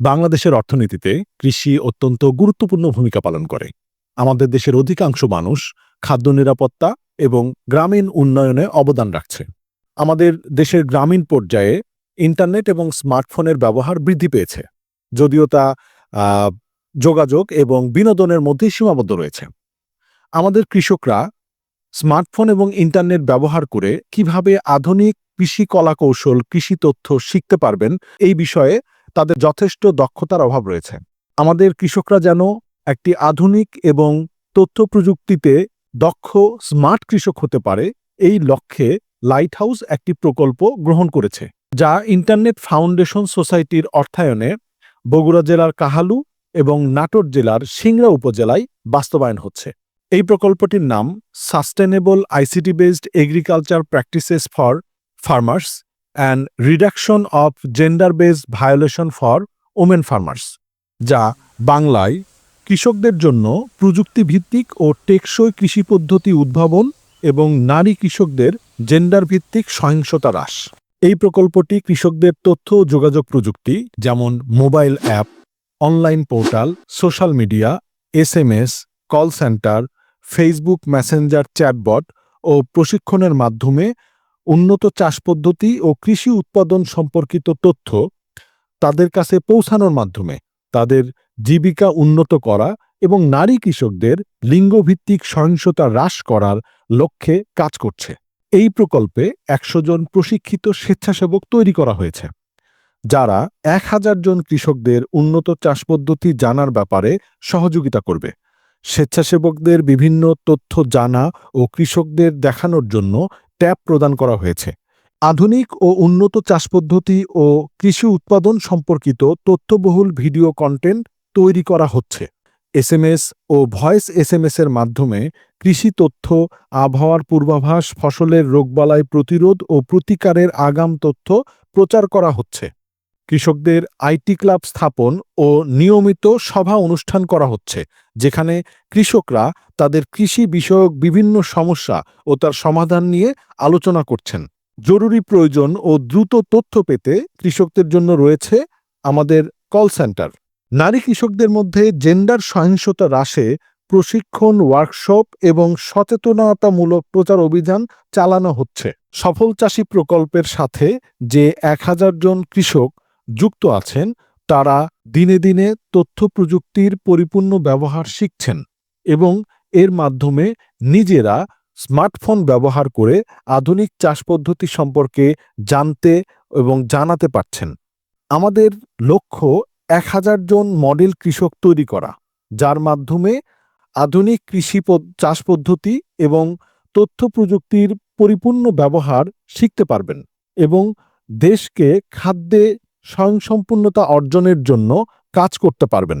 বাংলাদেশের অর্থনীতিতে কৃষি অত্যন্ত গুরুত্বপূর্ণ ভূমিকা পালন করে। আমাদের দেশের অধিকাংশ মানুষ খাদ্য নিরাপত্তা এবং গ্রামীণ উন্নয়নে অবদান রাখছে। আমাদের দেশের গ্রামীণ পর্যায়ে ইন্টারনেট এবং স্মার্টফোনের ব্যবহার বৃদ্ধি পেয়েছে, যদিও তা যোগাযোগ এবং বিনোদনের মধ্যে সীমাবদ্ধ রয়েছে। আমাদের কৃষকরা স্মার্টফোন এবং ইন্টারনেট ব্যবহার করে কীভাবে আধুনিক কৃষি কলাকৌশল, কৃষি তথ্য শিখতে পারবেন, এই বিষয়ে তাদের যথেষ্ট দক্ষতার অভাব রয়েছে। আমাদের কৃষকরা যেন একটি আধুনিক এবং তথ্য প্রযুক্তিতে দক্ষ, স্মার্ট কৃষক হতে পারে, এই লক্ষ্যে লাইট হাউস একটি প্রকল্প গ্রহণ করেছে, যা ইন্টারনেট ফাউন্ডেশন সোসাইটির অর্থায়নে বগুড়া জেলার কাহালু এবং নাটোর জেলার সিংড়া উপজেলায় বাস্তবায়ন হচ্ছে। এই প্রকল্পটির নাম sustainable ICT based agriculture practices for farmers and reduction of gender based violation for women farmers যা বাংলায় কৃষকদের জন্য প্রযুক্তি ভিত্তিক ও টেকসই কৃষি পদ্ধতি উদ্ভাবন এবং নারী কৃষকদের জেন্ডার ভিত্তিক সহিংসতা হ্রাস। এই প্রকল্পটি কৃষকদের তথ্য ও যোগাযোগ প্রযুক্তি, যেমন mobile app, online portal, social media, SMS, call centre, Facebook Messenger chatbot ও প্রশিক্ষণের মাধ্যমে উন্নত চাষ পদ্ধতি ও কৃষি উৎপাদন সম্পর্কিত তথ্য তাদের কাছে পৌঁছানোর মাধ্যমে তাদের জীবিকা উন্নত করা এবং নারী কৃষকদের লিঙ্গভিত্তিক সহিংসতা হ্রাস করার লক্ষ্যে কাজ করছে। এই প্রকল্পে একশো জন প্রশিক্ষিত স্বেচ্ছাসেবক তৈরি করা হয়েছে, যারা এক হাজার জন কৃষকদের উন্নত চাষ পদ্ধতি জানার ব্যাপারে সহযোগিতা করবে। স্বেচ্ছাসেবকদের বিভিন্ন তথ্য জানা ও কৃষকদের দেখানোর জন্য ট্যাব প্রদান করা হয়েছে। আধুনিক ও উন্নত চাষ পদ্ধতি ও কৃষি উৎপাদন সম্পর্কিত তথ্যবহুল ভিডিও কন্টেন্ট তৈরি করা হচ্ছে। এসএমএস ও ভয়েস এসএমএস এর মাধ্যমে কৃষি তথ্য, আবহাওয়ার পূর্বাভাস, ফসলের রোগবালাই প্রতিরোধ ও প্রতিকারের আগাম তথ্য প্রচার করা হচ্ছে। কৃষকদের আইটি ক্লাব স্থাপন ও নিয়মিত সভা অনুষ্ঠান করা হচ্ছে, যেখানে কৃষকরা তাদের কৃষি বিষয়ক বিভিন্ন সমস্যা ও তার সমাধান নিয়ে আলোচনা করছেন। জরুরি প্রয়োজন ও দ্রুত তথ্য পেতে কৃষকদের জন্য রয়েছে আমাদের কল সেন্টার। নারী কৃষকদের মধ্যে জেন্ডার সহিংসতা হ্রাসে প্রশিক্ষণ, ওয়ার্কশপ এবং সচেতনতামূলক প্রচার অভিযান চালানো হচ্ছে। সফল চাষী প্রকল্পের সাথে যে এক হাজার জন কৃষক যুক্ত আছেন, তারা দিনে দিনে তথ্য প্রযুক্তির পরিপূর্ণ ব্যবহার শিখছেন এবং এর মাধ্যমে নিজেরা স্মার্টফোন ব্যবহার করে আধুনিক চাষ পদ্ধতি সম্পর্কে জানতে এবং জানাতে পারছেন। আমাদের লক্ষ্য এক হাজার জন মডেল কৃষক তৈরি করা, যার মাধ্যমে আধুনিক কৃষি চাষ পদ্ধতি এবং তথ্য প্রযুক্তির পরিপূর্ণ ব্যবহার শিখতে পারবেন এবং দেশকে খাদ্যে স্বয়ংসম্পূর্ণতা অর্জনের জন্য কাজ করতে পারবেন।